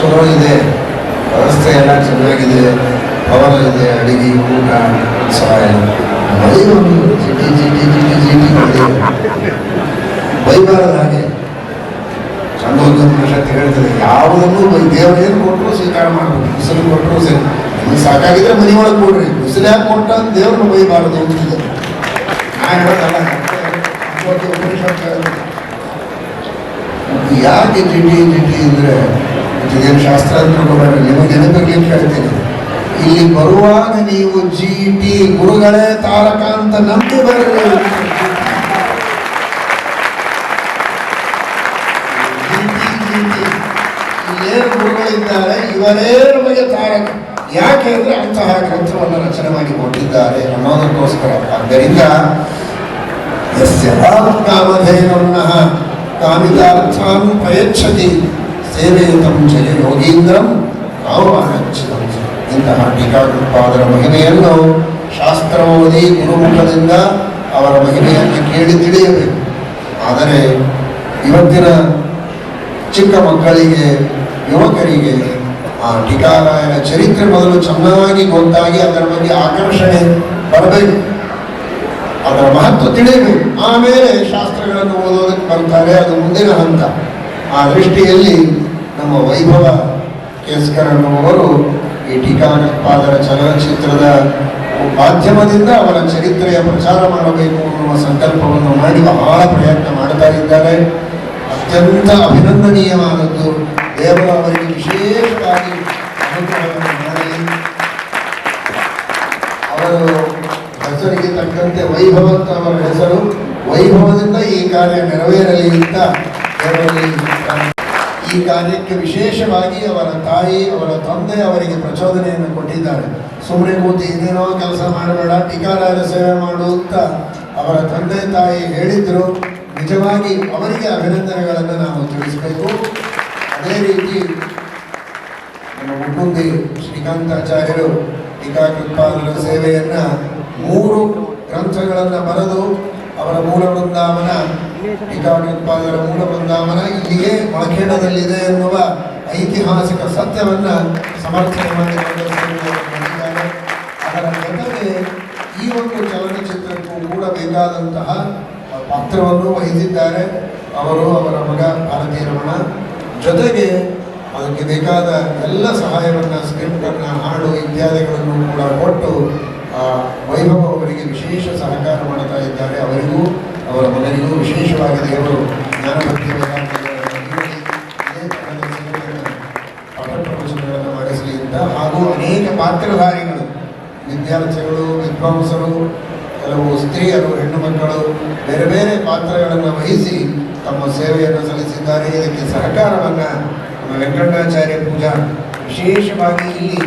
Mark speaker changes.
Speaker 1: ಚಲೋ ಇದೆ. ವ್ಯವಸ್ಥೆ ಎಲ್ಲ ಚೆನ್ನಾಗಿದೆ. ಪವರ್ ಇದೆ, ಅಡಿಗೆ, ಊಟ ಸಹಾಯ ಜಿಟಿ ಬೈಬಾರದ ಹಾಗೆ. ಚಂದೋದ ಶಕ್ತಿ ಹೇಳ್ತದೆ. ಯಾವುದನ್ನು ಬೈ ದೇವರು ಏನು ಕೊಟ್ಟರು ಸ್ವೀಕಾರ ಮಾಡಬೇಕು ಬಿಸಿಲು ಕೊಟ್ಟರು ಸರಿ. ಸಾಕಾಗಿದ್ರೆ ಮನೆ ಒಳಗೆ ಕೊಡ್ರಿ. ಬಿಸಿಲು ಯಾಕೆ ಕೊಟ್ಟ ದೇವ್ರನ್ನ ಬೈಬಾರದು ಅಂತಿದೆ. ಯಾಕೆ ಜಿಟಿ ಜಿಟಿ ಅಂದರೆ ಇದೇನು ಶಾಸ್ತ್ರ ನೀವು ನೆನಪಿಗೆ ಹೇಳ್ತೀನಿ ಇಲ್ಲಿ ಬರುವಾಗ ನೀವು ಜಿ ಟಿ ಗುರುಗಳೇ ತಾರಕ ಅಂತ ನಂಬಿ ಬರಲಿ. ಇಲ್ಲೇನು ಗುರುಗಳಿದ್ದಾರೆ, ಇವರೇ ನಮಗೆ ತಾರಕ. ಯಾಕೆ ಅಂದ್ರೆ ಅಂತಹ ಗ್ರಂಥವನ್ನು ರಚನೆ ಮಾಡಿ ಕೊಟ್ಟಿದ್ದಾರೆ ಅನ್ನೋದಕ್ಕೋಸ್ಕರ ಆದ್ದರಿಂದ ಯಸ್ಯ ಕಾಮಧೇನುರ್ನಃ ಕಾಮಿತಾರ್ಥಾನ್ ಪ್ರಯಚ್ಛತಿ. ಸೇವೆಯುತಂ ಚಲಿ ಯೋಗೀಂದ್ರಂ ಕಾಮವಾನಚ್ಛಿತಂ ಇಂತಹ ಟೀಕಾಕೃತ್ಪಾದರ ಮಹಿಮೆಯನ್ನು ಶಾಸ್ತ್ರ ಓದಿ ಗುರುಮುಖದಿಂದ ಅವರ ಮಹಿಮೆಯನ್ನು ಕೇಳಿ ತಿಳಿಯಬೇಕು. ಆದರೆ ಇವತ್ತಿನ ಚಿಕ್ಕ ಮಕ್ಕಳಿಗೆ, ಯುವಕರಿಗೆ ಆ ಟೀಕಾರಾಯನ ಚರಿತ್ರೆ ಮೊದಲು ಚೆನ್ನಾಗಿ ಗೊತ್ತಾಗಿ ಅದರ ಬಗ್ಗೆ ಆಕರ್ಷಣೆ ಬರಬೇಕು. ಅದರ ಮಹತ್ವ ತಿಳಿಯಬೇಕು. ಆಮೇಲೆ ಶಾಸ್ತ್ರಗಳನ್ನು ಓದೋದಕ್ಕೆ ಬರ್ತಾರೆ. ಅದು ಮುಂದಿನ ಹಂತ. ಆ ದೃಷ್ಟಿಯಲ್ಲಿ ನಮ್ಮ ವೈಭವ ಕೇಸ್ಕರನ್ನುವರು ಈ ಟೀಕಾಕೃತ್ಪಾದರ ಚಲನಚಿತ್ರದ ಮಾಧ್ಯಮದಿಂದ ಅವರ ಚರಿತ್ರೆಯ ಪ್ರಚಾರ ಮಾಡಬೇಕು ಅನ್ನುವ ಸಂಕಲ್ಪವನ್ನು ಮಾಡಿ ಬಹಳ ಪ್ರಯತ್ನ ಮಾಡ್ತಾ ಇದ್ದಾರೆ. ಅತ್ಯಂತ ಅಭಿನಂದನೀಯವಾದದ್ದು ದೇವರ ಅವರಿಗೆ ವಿಶೇಷವಾಗಿ ಅವರು ಹೆಸರಿಗೆ ತಕ್ಕಂತೆ ವೈಭವ ಅಂತ ಅವರ ಹೆಸರು. ವೈಭವದಿಂದ ಈ ಕಾರ್ಯ ನೆರವೇರಲಿ ಅಂತ ದೇವರಲ್ಲಿ ಈ ಕಾರ್ಯಕ್ಕೆ ವಿಶೇಷವಾಗಿ ಅವರ ತಾಯಿ, ಅವರ ತಂದೆ ಅವರಿಗೆ ಪ್ರಚೋದನೆಯನ್ನು ಕೊಟ್ಟಿದ್ದಾರೆ. ಸುಮ್ಮನೆ ಕೂತು ಏನೇನೋ ಕೆಲಸ ಮಾಡಬೇಡ ಟೀಕಾರಾಯರ ಸೇವೆ ಮಾಡು ಅಂತ ಅವರ ತಂದೆ ತಾಯಿ ಹೇಳಿದ್ರು. ನಿಜವಾಗಿ ಅವರಿಗೆ ಅಭಿನಂದನೆಗಳನ್ನು ನಾವು ತಿಳಿಸಬೇಕು. ಅದೇ ರೀತಿ ನಮ್ಮ ಮುಗುಂದಿ ಶ್ರೀಕಾಂತಾಚಾರ್ಯರು ಟೀಕಾಕೃತ್ಪಾದರ ಸೇವೆಯನ್ನು ಮೂರು ಗ್ರಂಥಗಳನ್ನು ಬರೆದು ಅವರ ಮೂಲ ಬೃಂದಾವನ ಟೀಕಾಕೃತ್ಪಾದರ ಮೂಲ ಬೃಂದಾವನ ಇಲ್ಲಿಯೇ ಇದೆ ಎನ್ನುವ ಐತಿಹಾಸಿಕ ಸತ್ಯವನ್ನು ಸಮರ್ಥನೆ ಮಾಡಿಕೊಂಡಿದ್ದಾರೆ. ಅದರ ಜೊತೆಗೆ ಈ ಒಂದು ಚಲನಚಿತ್ರಕ್ಕೂ ಕೂಡ ಬೇಕಾದಂತಹ ಪಾತ್ರವನ್ನು ವಹಿಸಿದ್ದಾರೆ ಅವರು ಅವರ ಮಗ ಭಾರತೀಯ ರಮಣ ಜೊತೆಗೆ ಅದಕ್ಕೆ ಬೇಕಾದ ಎಲ್ಲ ಸಹಾಯವನ್ನು ಸ್ಕ್ರಿಪ್ಟನ್ನು ಹಾಡು ಇತ್ಯಾದಿಗಳನ್ನು ಕೂಡ ಕೊಟ್ಟು ವೈಭವ ವಿಶೇಷ ಸಹಕಾರ ಮಾಡ್ತಾ ಇದ್ದಾರೆ. ಅವರಿಗೂ, ಅವರ ಮಗನಿಗೂ ವಿಶೇಷವಾಗಿ ದೇವರು ಇದೇ ಪಾಠ ಮಾಡಿಸಲಿ ಅಂತ. ಹಾಗೂ ಅನೇಕ ಪಾತ್ರಧಾರಿಗಳು, ವಿದ್ಯಾರ್ಥಿಗಳು, ವಿದ್ವಾಂಸರು, ಕೆಲವು ಸ್ತ್ರೀಯರು, ಹೆಣ್ಣು ಮಕ್ಕಳು, ಬೇರೆ ಬೇರೆ ಪಾತ್ರಗಳನ್ನು ವಹಿಸಿ ತಮ್ಮ ಸೇವೆಯನ್ನು ಸಲ್ಲಿಸಿದ್ದಾರೆ. ಇದಕ್ಕೆ ಸಹಕಾರವನ್ನು ನಮ್ಮ ವೆಂಕಟಾಚಾರ್ಯ ಪೂಜಾ ವಿಶೇಷವಾಗಿ ಇಲ್ಲಿ